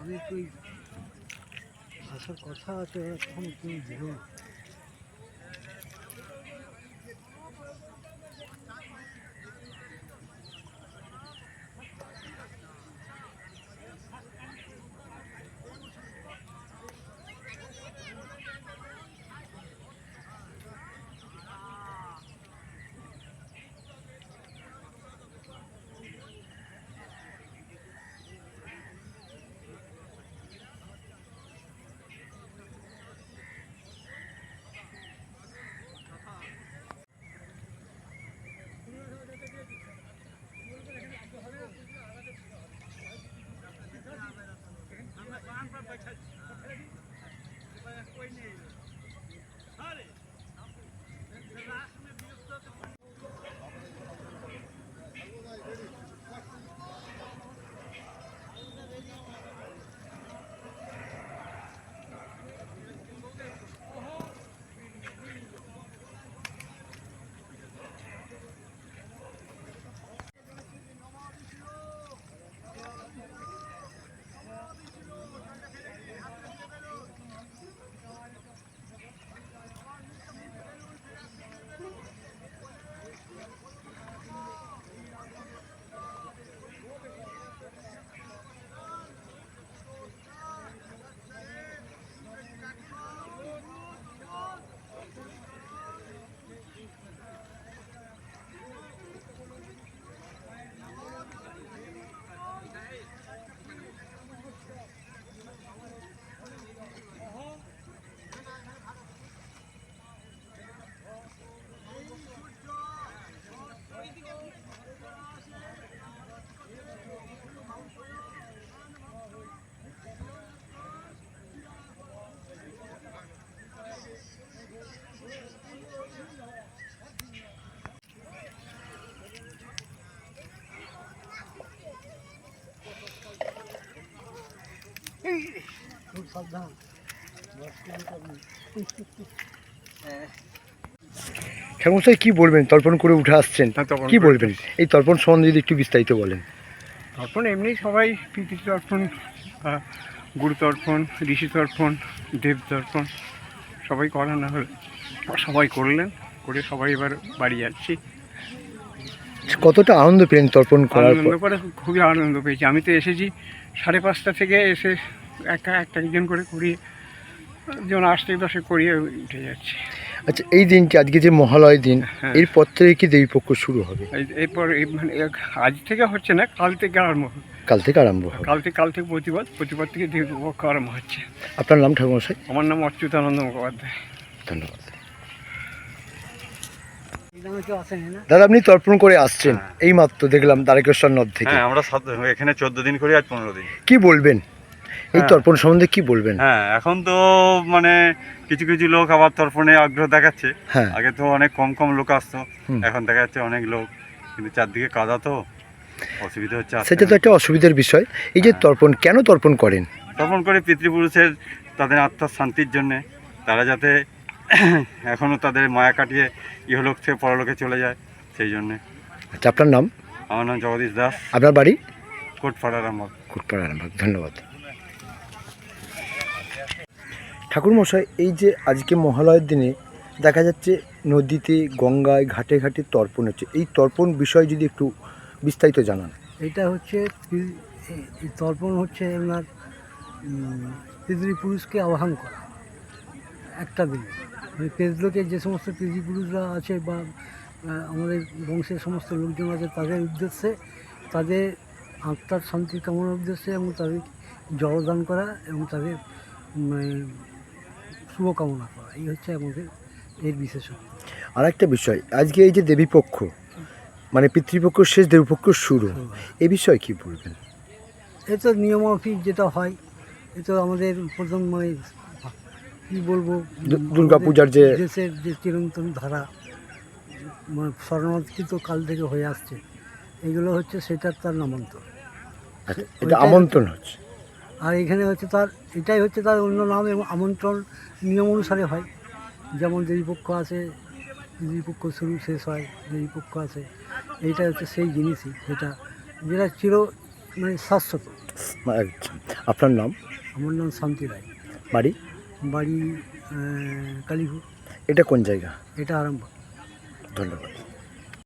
আমি তুই আসার কথা আছে? তখন তুমি Thanks. খুব সাবধান কি বলবেন? তর্পণ করে উঠে আসছেন। হ্যাঁ, কি বলবেন? এই তর্পণ সম্বন্ধে যদি একটু বিস্তারিত বলেন। তর্পণ এমনি সবাই পিতৃ তর্পণ আহ, গুরু তর্পণ ঋষি তর্পণ দেব তর্পণ সবাই করা না হলে সবাই করলেন করে সবাই এবার বাড়ি যাচ্ছি। কতটা আনন্দ পেলেন তর্পণ করার আনন্দ করে খুবই আনন্দ পেয়েছি। আমি তো এসেছি সাড়ে পাঁচটা থেকে এসে একা একটা একজন করে করিয়ে যেমন আটটা দশে করিয়ে উঠে যাচ্ছে। আচ্ছা এই দিনটি আজকে যে মহালয় দিন হ্যাঁ। এরপর থেকে কি দেবীপক্ষ শুরু হবে? এরপর মানে আজ থেকে হচ্ছে না কাল থেকে আরম্ভ কাল থেকে আরম্ভ হবে। কাল থেকে কাল থেকে প্রতিবাদ প্রতিবাদ থেকে দেবপক্ষ আরম্ভ হচ্ছে। আপনার নাম ঠাকুরমশাই? আমার নাম অচ্যুতানন্দ মুখোপাধ্যায়। ধন্যবাদ। দাদা আপনি তর্পণ করে আসছেন এই মাত্র দেখলাম দ্বারকেশ্বর নদ থেকে। হ্যাঁ আমরা এখানে চোদ্দ দিন করি আজ পনেরো দিন। কি বলবেন? এই হ্যাঁ। তর্পণ সম্বন্ধে কি বলবেন? হ্যাঁ এখন তো মানে কিছু কিছু লোক আবার তর্পণে আগ্রহ দেখাচ্ছে। হ্যাঁ। আগে তো অনেক কম কম লোক আসতো এখন দেখা যাচ্ছে অনেক লোক কিন্তু চারদিকে কাদা তো অসুবিধা হচ্ছে সেটা তো একটা অসুবিধার বিষয়। এই যে হ্যাঁ। তর্পণ কেন তর্পণ করেন? তর্পণ করে পিতৃপুরুষের তাদের আত্মার শান্তির জন্যে তারা যাতে এখনও তাদের মায়া কাটিয়ে ইহলোক থেকে পরলোকে চলে যায় সেই জন্যে। আচ্ছা আপনার নাম? আমার নাম জগদীশ দাস। আপনার বাড়ি? কোটপাড়ার আমার কুটপাড়া ধন্যবাদ। ঠাকুরমশাই এই যে আজকে মহালয়ের দিনে দেখা যাচ্ছে নদীতে গঙ্গায় ঘাটে ঘাটে তর্পণ হচ্ছে। এই তর্পণ বিষয় যদি একটু বিস্তারিত জানান। এটা হচ্ছে এই- তর্পণ হচ্ছে আপনার পিতৃপুরুষকে আহ্বান করা। একটা দিনে। মানে পেজলোকে যে সমস্ত পিতৃপুরুষরা আছে বা আমাদের বংশের সমস্ত লোকজন আছে তাদের উদ্দেশ্যে তাদের আত্মার শান্তি কামনার উদ্দেশ্যে এবং তাদের জলদান করা এবং তাদের মানে, শুভকামনা করা এই হচ্ছে আমাদের এর বিশেষত্ব। আর একটা বিষয় আজকে এই যে দেবীপক্ষ মানে পিতৃপক্ষ শেষ দেবীপক্ষ শুরু এ বিষয়ে কি বলবেন? এ তো নিয়মাফিক যেটা হয় এ তো আমাদের প্রথম মানে কী বলব? দুর্গা পূজার যে- দেশের যে চিরন্তন ধারা মানে শরণার্থিত কাল থেকে হয়ে আসছে এগুলো হচ্ছে সেটার তার নামান্তর আচ্ছা, এটা আমন্ত্রণ হচ্ছে। আর এখানে হচ্ছে তার এটাই হচ্ছে তার অন্য নাম এবং আমন্ত্রণ নিয়ম অনুসারে হয়। যেমন দেবীপক্ষ আছে দেবীপক্ষ শুরু শেষ হয় দেবীপক্ষ আছে এইটা হচ্ছে সেই জিনিসই যেটা যেটা চির মানে শাশ্বত। আচ্ছা আপনার নাম? আমার নাম শান্তি রায়। বাড়ি? বাড়ি কালীপুর। এটা কোন জায়গা? এটা আরামবাগ। ধন্যবাদ।